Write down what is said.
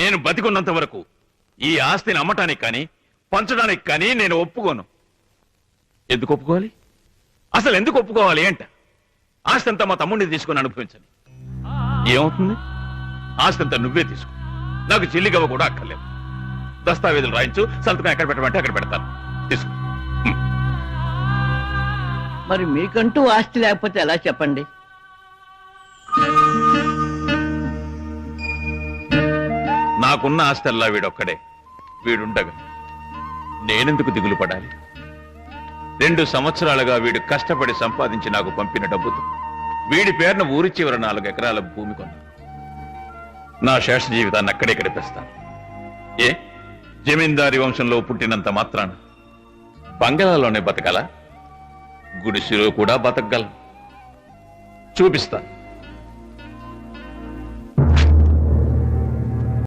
నేను బతికున్నంత వరకు ఈ ఆస్తిని అమ్మటానికి కానీ పంచడానికి కానీ నేను ఒప్పుకోను. ఎందుకు ఒప్పుకోవాలి? అసలు ఎందుకు ఒప్పుకోవాలి అంట. ఆస్తి అంతా మా తమ్ముడిని తీసుకుని అనుభవించని ఏమవుతుంది? ఆస్తి అంతా నువ్వే తీసుకో. నాకు చెల్లిగవ్వ కూడా అక్కర్లేదు. దస్తావేజులు రాయించు సంతకం ఎక్కడ పెట్టమంటే అక్కడ పెడతాను. తీసుకో. మరి మీకంటూ ఆస్తి లేకపోతే ఎలా చెప్పండి? నాకున్న ఆస్తల్లా వీడొక్కడే. వీడుండగా నేనెందుకు దిగులు పడాలి? రెండు సంవత్సరాలుగా వీడు కష్టపడి సంపాదించి నాకు పంపిన డబ్బుతో వీడి పేరున ఊరి చివర నాలుగు ఎకరాల భూమి కొన్నా. నా శేష జీవితాన్ని అక్కడే గడిపేస్తాను ఏ? జమీందారి వంశంలో పుట్టినంత మాత్రాన బంగాళాలోనే బతకాల? గుడిసెలో కూడా బతకగలం చూపిస్తాను